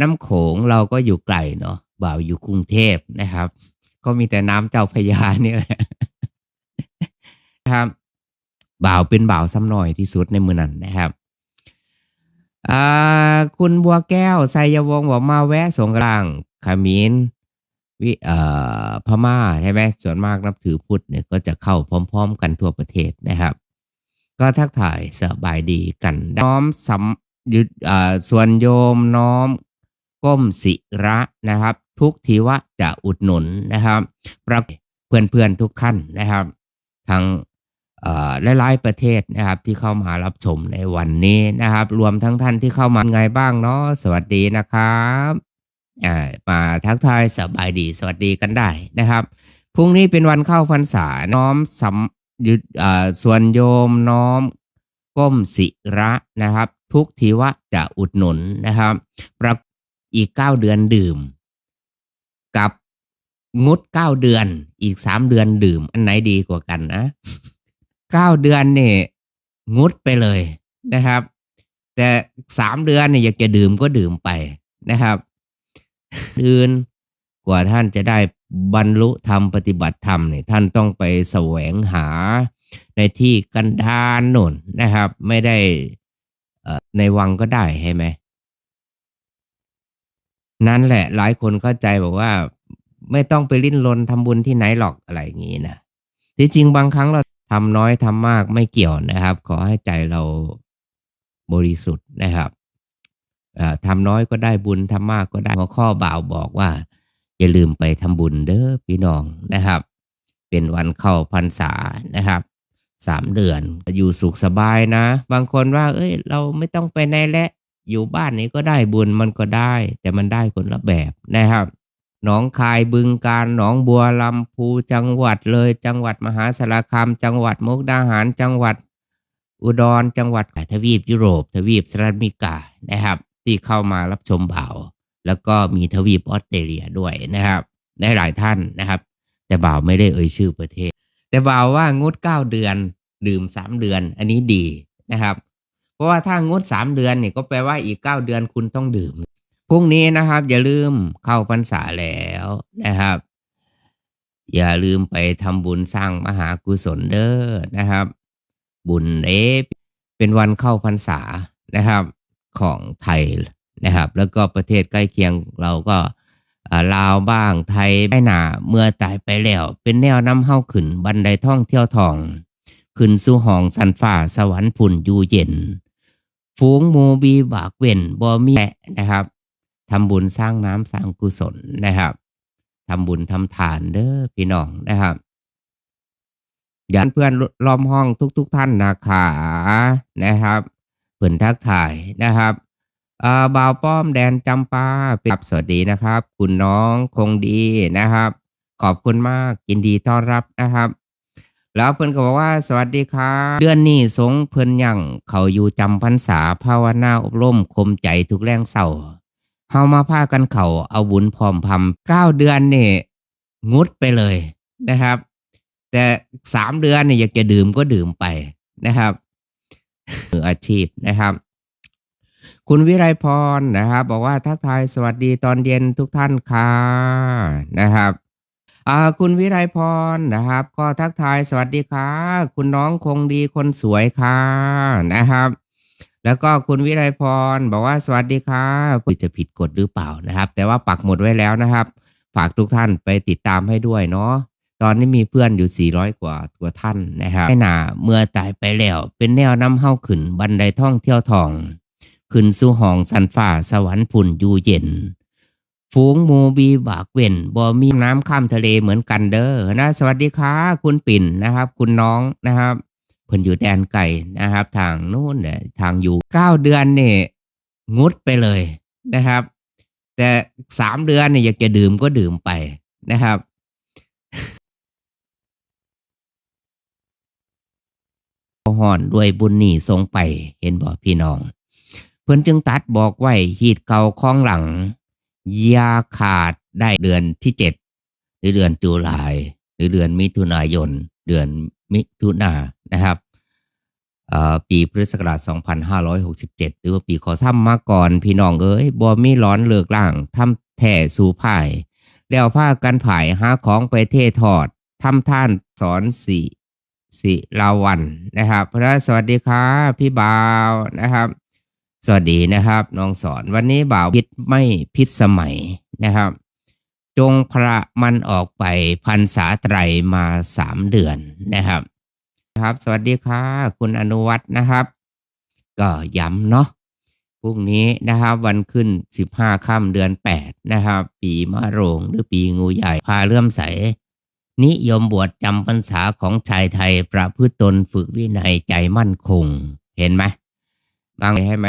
น้ำโขงเราก็อยู่ไกลเนาะบ่าวอยู่กรุงเทพนะครับ ก็มีแต่น้ำเจ้าพยาเนี่ยแหละครับบ่าวเป็นบ่าวซ้ำหน่อยที่สุดในมือนั้นนะครับคุณบัวแก้วไซยวงบอกมาแวะสงกรานต์ขมิ้นวิเอ่อพม่าใช่ไหมส่วนมากนับถือพุทธเนี่ยก็จะเข้าพร้อม ๆ กันทั่วประเทศนะครับ ก็ทักทายสบายดีกันน้อมสำ ยึดส่วนโยมน้อมก้มศิระนะครับ ทุกทีวะจะอุดหนุนนะครับประเพื่อนเพื่อนๆทุกท่านนะครับทั้งหลายๆประเทศนะครับ ที่เข้ามารับชมในวันนี้นะครับ รวมทั้งท่านที่เข้ามาไงบ้างเนาะสวัสดีนะครับอ่ามาทักทายสบายดีสวัสดีกันได้นะครับพรุ่งนี้เป็นวันเข้าพรรษาน้อมสำยึดส่วนโยมน้อมก้มศิระนะครับ ทุกทีวะจะอุดหนุนนะครับประอีกเก้าเดือนดื่ม กับงดเก้าเดือน อีกสามเดือนดื่ม อันไหนดีกว่ากันนะเก้าเดือนเนี่ยงดไปเลยนะครับ แต่สามเดือนเนี่ยอยากจะดื่มก็ดื่มไปนะครับอื่นกว่าท่านจะได้บรรลุธรรมปฏิบัติธรรมเนี่ยท่านต้องไปแสวงหาในที่กันดารโน่นนะครับ ไม่ได้ ในวังก็ได้ใช่ไหม นั่นแหละ หลายคนเข้าใจบอกว่า ไม่ต้องไปลิ้นรนทำบุญที่ไหนหรอกอะไรอย่างนี้นะที่จริงบางครั้งเราทำน้อยทำมากไม่เกี่ยวนะครับ ขอให้ใจเราบริสุทธิ์นะครับทำน้อยก็ได้บุญทำมากก็ได้หัวข้อบ่าวบอกว่า อย่าลืมไปทำบุญเด้อพี่น้องนะครับ เป็นวันเข้าพรรษานะครับ สามเดือน อยู่สุขสบายนะ บางคนว่า เอ้ย เราไม่ต้องไปไหนและ อยู่บ้านนี้ก็ได้บุญมันก็ได้ แต่มันได้คนละแบบนะครับหนองคายบึงการหนองบัวลำพูจังหวัดเลย จังหวัดมหาสารคามจังหวัดมุกดาหารจังหวัด อุดรจังหวัดทวีปยุโรป ทวีปสหรัฐอเมริกานะครับ ที่เข้ามารับชมบ่าวแล้วก็มีทวีปออสเตรเลียด้วยนะครับได้หลายท่านนะครับ แต่บ่าวไม่ได้เอ่ยชื่อประเทศ แต่บ่าวว่างดเก้าเดือน ดื่มสามเดือน อันนี้ดีนะครับ เพราะว่าถ้างดสามเดือนเนี่ยก็แปลว่าอีกเก้าเดือนคุณต้องดื่มพรุ่งนี้นะครับ อย่าลืมเข้าพรรษาแล้วนะครับ อย่าลืมไปทำบุญสร้างมหากุศลเด้อนะครับ บุญเอเป็นวันเข้าพรรษานะครับ ของไทยนะครับ แล้วก็ประเทศใกล้เคียงเราก็ลาวบ้างไทยไม่หนาเมื่อตายไปแล้ว เป็นแนวน้ำเฮ้าขึ้นบันไดท่องเที่ยวทอง ขึ้นสู่ห้องสันฟ้าสวรรค์พุ่นอยู่เย็น ฝูงมูบีบากเว่นบ่มีแะนะครับทำบุญสร้างน้ำสร้างกุศลนะครับทำบุญทำทานเด้อพี่น้องนะครับอย่าเพื่อนล้อมห้องทุกๆทท่านนะคะนะครับเพื่อนทักถ่ายนะครับอ่าบ่าวป้อมแดนจำปาปรับสวัสดีนะครับ คุณน้องคงดีนะครับ ขอบคุณมากยินดีต้อนรับนะครับ แล้วเพิ่นก็บอกว่าสวัสดีครับเดือนนี้สงเพิ่นยังเขาอยู่จำพรรษาภาวนาอบรมคมใจทุกแรงเศร้าเฮามาพากันเขาเอาบุญพร้อมพำเก้าเดือนนี่งดไปเลยนะครับ แต่สามเดือนเนี่ยอยากจะดื่มก็ดื่มไปนะครับมืออาชีพนะครับ คุณวิไลพรนะครับ บอกว่าทักทายสวัสดีตอนเย็นทุกท่านค่ะนะครับ อ่าคุณวิไลพรนะครับ ก็ทักทายสวัสดีค่ะคุณน้องคงดีคนสวยค่ะนะครับ แล้วก็คุณวิไลพรบอกว่าสวัสดีค่ะจะผิดกฎหรือเปล่านะครับ แต่ว่าปักหมดไว้แล้วนะครับ ฝากทุกท่านไปติดตามให้ด้วยเนาะตอนนี้มีเพื่อนอยู่ 400 กว่าตัวท่านนะครับไม่นาเมื่อตายไปแล้ว เป็นแนวน้ำเฮ้าขึ้นบันไดท่องเที่ยวทอง ขึ้นสู่ห้องสันฟ้าสวรรค์พุ่นอยู่เย็น ฝูงมูบีบากเว่นบ่มีน้ำข้ามทะเลเหมือนกันเด้อนะ สวัสดีค่ะคุณปิ่นนะครับ คุณน้องนะครับเพิ่นอยู่แดนไก่นะครับ ทางนู้นเนี่ยทางอยู่เก้าเดือนเนี่ยงดไปเลยนะครับ แต่สามเดือนเนี่ยอยากจะดื่มก็ดื่มไปนะครับห่อนด้วยบุญนี่ทรงไปเห็นบ่พี่น้อง เพิ่นจึงตัดบอกไว้ฮีดเก่าคล้องหลัง ยาขาดได้เดือนที่เจ็ดหรือเดือนตุลายหรือเดือนมิถุนายน เดือนมิถุนานะครับปีพุทธศักราช 2567 หรือว่าปีขอทำมาก่อนพี่น้องเอ้ยบ่มีร้อนเลิกล่างทำแท่สู่ภาย แล้วพากันผายหาของไปเททอดทำท่านสอนสิสิลาวันนะครับ พระสวัสดีครับพี่บ่าวนะครับ สวัสดีนะครับ น้องสอนวันนี้บ่าวพิษไม่พิษสมัยนะครับ จงพระมันออกไปพันษาไตรมาสามเดือนนะครับ ครับ สวัสดีค่ะ คุณอนุวัฒน์นะครับ ก็ย้ำเนาะพรุ่งนี้นะครับ วันขึ้นสิบห้าค่ำเดือนแปดนะครับ ปีมะโรงหรือปีงูใหญ่พาเลื่อมใส นิยมบวชจำพรรษาของชายไทยประพฤติตนฝึกวินัยใจมั่นคง เห็นไหมบางใช่ไหม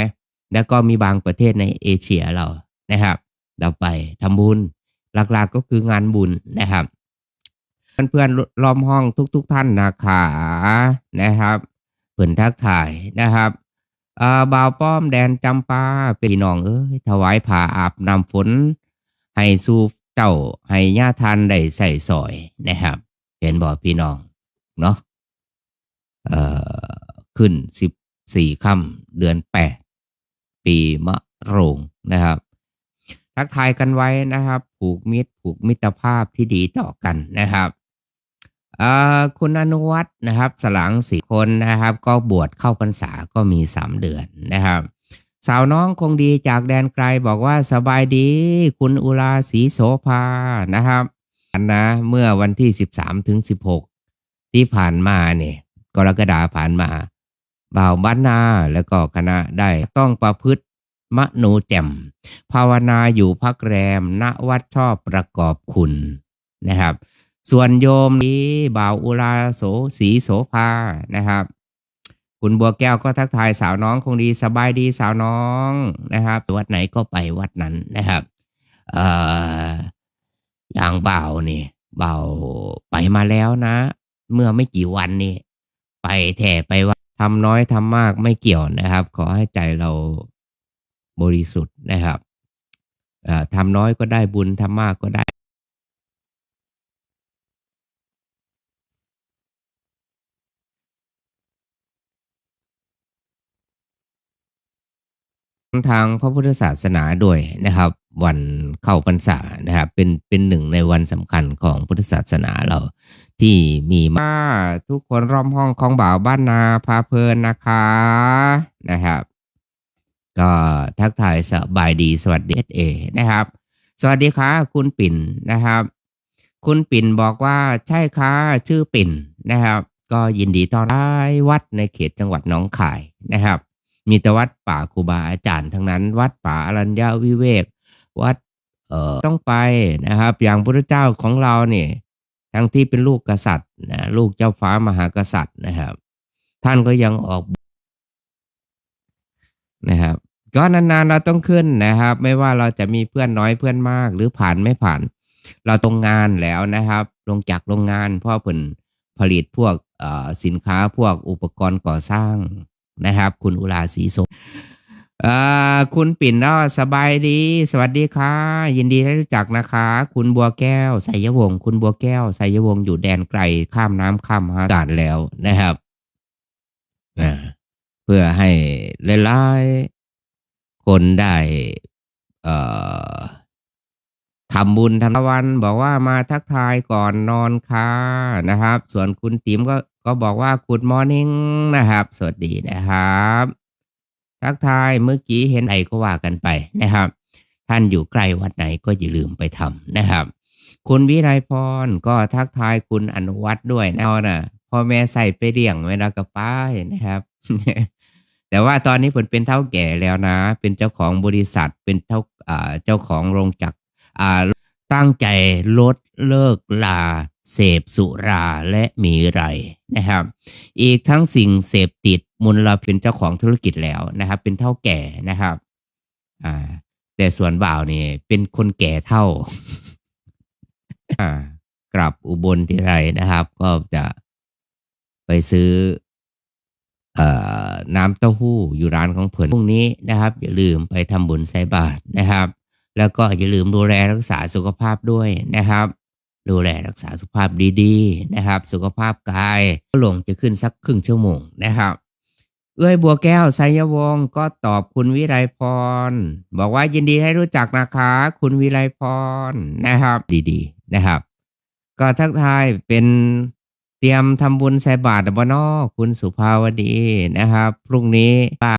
แล้วก็มีบางประเทศในเอเชียเรานะครับ เราไปทำบุญหลักๆก็คืองานบุญนะครับเพื่อนๆล้อมห้องทุกๆทท่านนะคะนะครับเพื่อนทักถ่ายนะครับอ่าบ่าวป้อมแดนจำปาปีน้องเอ้ยถวายผ้าอาบน้ำฝน ให้สู่เจ้าให้ญาทานได้ใส่สอยนะครับเห็นบอกพี่น้องเนาะเอ่อขึ้นสิบสี่ค่ำเดือนแปด ปีมะโรงนะครับ ทักทายกันไว้นะครับ ผูกมิตรผูกมิตรภาพที่ดีต่อกันนะครับคุณอนุวัฒน์นะครับ สลังสี่คนนะครับ ก็บวชเข้าพรรษาก็มีสามเดือนนะครับ สาวน้องคงดีจากแดนไกลบอกว่าสบายดี คุณอุราศรีโสภานะครับนะเมื่อวันที่สิบสามถึงสิบหกที่ผ่านมาเนี่ยกรกฎาผ่านมา บ่าวบ้านนาแล้วก็คณะได้ต้องประพฤติมโนแจ่ม ภาวนาอยู่พักแรม ณวัดชอบประกอบคุณนะครับ ส่วนโยมนี้บ่าวอุราโสศรีโสภานะครับ คุณบัวแก้วก็ทักทายสาวน้องคงดีสบายดีสาวน้องนะครับ วัดไหนก็ไปวัดนั้นนะครับเอ่ออย่างบ่าวนี่บ่าวไปมาแล้วนะ เมื่อไม่กี่วันนี่ไปแถ่ไปว่า ทำน้อยทำมากไม่เกี่ยวนะครับ ขอให้ใจเราบริสุทธิ์นะครับทำน้อยก็ได้บุญทำมากก็ได้ ทางพระพุทธศาสนาด้วยนะครับ วันเข้าพรรษานะครับ เป็นเป็นหนึ่งในวันสำคัญของพุทธศาสนาเรา ที่มีมาทุกคนร่อมห้องของบ่าวบ้านนาพาเพลินนะคะนะครับ ก็ทักทายสบายดีสวัสดีเอนะครับ สวัสดีค่ะคุณปิ่นนะครับ คุณปิ่นบอกว่าใช่ค่ะชื่อปิ่นนะครับ ก็ยินดีต้อนรับวัดในเขตจังหวัดหนองคายนะครับ มีแต่วัดป่าครูบาอาจารย์ทั้งนั้น วัดป่าอรัญญาวิเวก วัดเอ่อต้องไปนะครับ อย่างพระเจ้าของเราเนี่ยทั้งที่เป็นลูกกษัตริย์นะลูกเจ้าฟ้ามหากษัตริย์นะครับ ท่านก็ยังออกนะครับ ก็นานๆเราต้องขึ้นนะครับ ไม่ว่าเราจะมีเพื่อนน้อยเพื่อนมาก หรือผ่านไม่ผ่าน เราตรงงานแล้วนะครับ ลงจากโรงงานพราะผลผลิตพวกเอ่อสินค้าพวกอุปกรณ์ก่อสร้าง นะครับ คุณอุราศรีสเอ่อคุณปิ่นเนาะสบายดี สวัสดีค่ะ ยินดีได้รู้จักนะคะ คุณบัวแก้วไสยวงศ์คุณบัวแก้วไสยวงศ์อยู่แดนไกลข้ามน้ำข้ามอากาศแล้วนะครับเพื่อให้หลายๆคนได้เอ่อทำบุญทำวัน บอกว่ามาทักทายก่อนนอนค่ะนะครับ ส่วนคุณติ๋มก็ ก็บอกว่า Good Morning นะครับ สวัสดีนะครับ ทักทายเมื่อกี้เห็นไหนก็ว่ากันไปนะครับ ท่านอยู่ใกล้วัดไหนก็อย่าลืมไปทำนะครับ คุณวิไลพรก็ทักทายคุณอนุวัฒน์ด้วยนะนะพ่อแม่ใส่ไปเลี้ยงเวลากับป้ายนะครับ แต่ว่าตอนนี้ผมเป็นเท่าแก่แล้วนะ เป็นเจ้าของบริษัทเป็นเท่าเจ้าของโรงจักรอ่า ตั้งใจลดเลิกลา เสพสุราและมีไรนะครับ อีกทั้งสิ่งเสพติดมูลเราเป็นเจ้าของธุรกิจแล้วนะครับ เป็นเท่าแก่นะครับอ่าแต่ส่วนบ่าวนี่เป็นคนแก่เท่าอ่ากลับอุบลที่ไรนะครับ ก็จะไปซื้อเอ่อน้ำเต้าหู้อยู่ร้านของเพิ่นพรุ่งนี้นะครับ อย่าลืมไปทำบุญใส่บาตรนะครับ แล้วก็อย่าลืมดูแลรักษาสุขภาพด้วยนะครับ ดูแลรักษาสุขภาพดีๆนะครับ สุขภาพกายก็ลงจะขึ้นสักครึ่งชั่วโมงนะครับ เอื้อยบัวแก้วไสยวงก็ตอบคุณวิไลพร บอกว่ายินดีให้รู้จักนะคะ คุณวิไลพรนะครับ ดีๆนะครับ ก็ทักทายเป็นเตรียมทำบุญใส่บาตรบนอคุณสุภาวดีนะครับ พรุ่งนี้